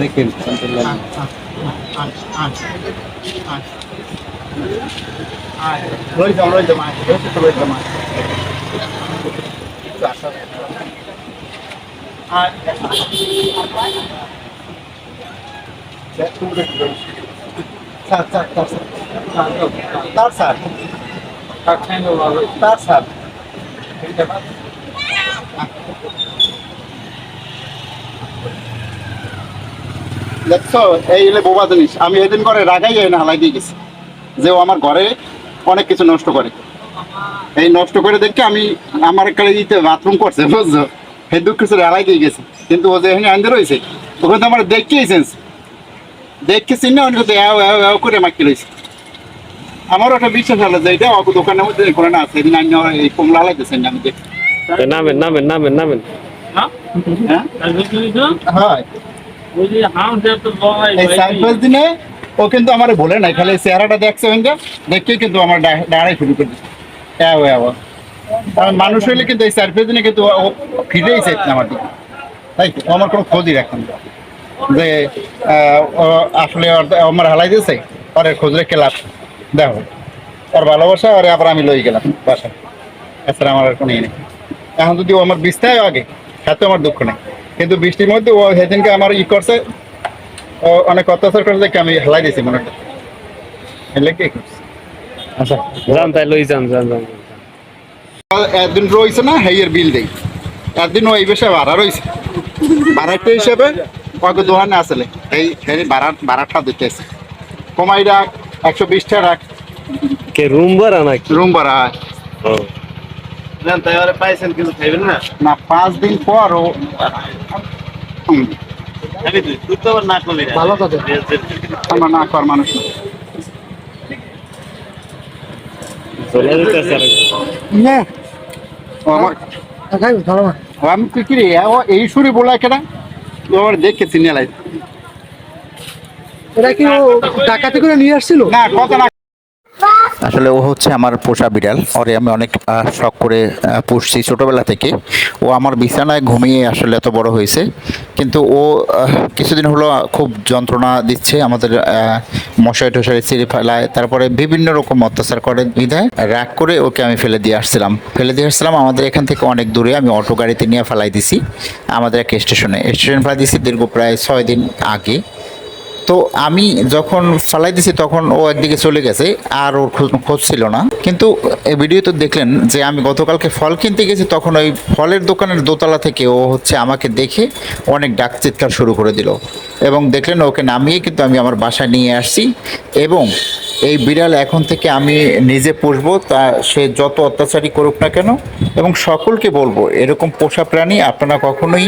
দেখেন রয়েছে রয়েছে মাছ রয়েছে তো রয়েছে মাছ আর sir sir sir sir sir sir sir দেখছ, এই হলে বোবা জিনিস। আমি এদিন করে রাগাই না, হালাই দিয়ে গেছি। যে ও আমার ঘরে অনেক কিছু নষ্ট করে। এই নষ্ট করে দেখে আমি আমার কালে দিতে বাথরুম করছে, বুঝছ? সেই দুঃখ কিছু হালাই দিয়ে গেছে। কিন্তু ও যে এখানে আনতে রয়েছে, ওখানে তো আমার দেখতেই সেন্স দেখতে চিন না অনেক করে মাকি রয়েছে। আমারও একটা বিশ্বাস হলো যে এটা দোকানের মধ্যে করে না সেদিন আমি এই কমলা হালাইতেছেন আমি দেখি নামেন নামেন নামেন নামেন। হ্যাঁ? দিনে ও কিন্তু আমার বলে নাই খালি চেহারাটা দেখছে ওইটা দেখে কিন্তু আমার দাঁড়াই শুরু করে দিচ্ছে মানুষ হইলে কিন্তু এই চার দিনে কিন্তু ও ফিরেই চাইছে আমার দিকে। তাই তো? ও আমার কোনো খোঁজই রাখেন না। যে আসলে আমার হালাই দিয়েছে পরে খোঁজ রেখে লাভ? দেখো ওর ভালোবাসা আর আবার আমি লই গেলাম বাসায়। এছাড়া আমার আর কোনো ইয়ে নেই। এখন যদি ও আমার বিস্তায় আগে তাতে আমার দুঃখ নেই। কিন্তু বৃষ্টির মধ্যে ও সেদিনকে আমার ই করছে ও অনেক অত্যাচার করছে দেখে আমি হেলাই দিয়েছি মনে হয় হেলে কে করছে? আচ্ছা যান তাই লই যান যান যান। একদিন রয়েছে না হেইয়ের বিল দেই। একদিন ও এই বিষয়ে ভাড়া রয়েছে। ভাড়াটা হিসেবে কয়েক দোকানে আসলে। এই এই ভাড়া ভাড়াটা দিতেছে। কমাই রাখ। একশো বিশ টাকা রাখ। কে রুম ভাড়া নাকি? রুম ভাড়া জান তাই আরে পাইছেন কিছু খাইবেন না? না পাঁচ দিন পর ও হুম, খাবি তুই তুই তো না করলি ভালো কথা। আমরা না কর মানুষ না। ও আমি কি কি রে ও এই সুরে বলা কেনা? আমার দেখে চিনে লাই এটা কি ও করে নিয়ে আসছিল? না কথা না আসলে ও হচ্ছে আমার পোষা বিড়াল। ওরে আমি অনেক শখ করে পুষছি ছোটবেলা থেকে। ও আমার বিছানায় ঘুমিয়ে আসলে এত বড় হয়েছে। কিন্তু ও কিছুদিন হলো খুব যন্ত্রণা দিচ্ছে আমাদের আহ, মশারি টশারি ছিঁড়ে ফেলায়। তারপরে বিভিন্ন রকম অত্যাচার করে বিধায় রাগ করে ওকে আমি ফেলে দিয়ে আসছিলাম। ফেলে দিয়ে আসছিলাম আমাদের এখান থেকে অনেক দূরে। আমি অটো গাড়িতে নিয়ে ফেলাই দিছি। আমাদের এক স্টেশনে। স্টেশন ফেলাই দিছি দীর্ঘ প্রায় ছয় দিন আগে। তো আমি যখন ফালাই দিছি তখন ও একদিকে চলে গেছে আর ওর খোঁজ ছিল না। কিন্তু ভিডিও তো দেখলেন যে আমি গতকালকে ফল কিনতে গেছি, তখন ওই ফলের দোকানের দোতলা থেকে ও হচ্ছে আমাকে দেখে অনেক ডাক চিৎকার শুরু করে দিল। এবং দেখলেন ওকে নামিয়ে কিন্তু আমি আমার বাসায় নিয়ে আসছি এবং এই বিড়াল এখন থেকে আমি নিজে পুষব, তা সে যত অত্যাচারই করুক না কেন, এবং সকলকে বলব, এরকম পোষা প্রাণী আপনারা কখনোই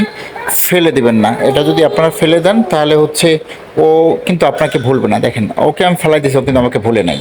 ফেলে দেবেন না। এটা যদি আপনারা ফেলে দেন, তাহলে হচ্ছে ও কিন্তু আপনাকে ভুলবে না। দেখেন, ওকে আমি ফেলাই দিয়েছি, ও কিন্তু আমাকে ভুলে নাই।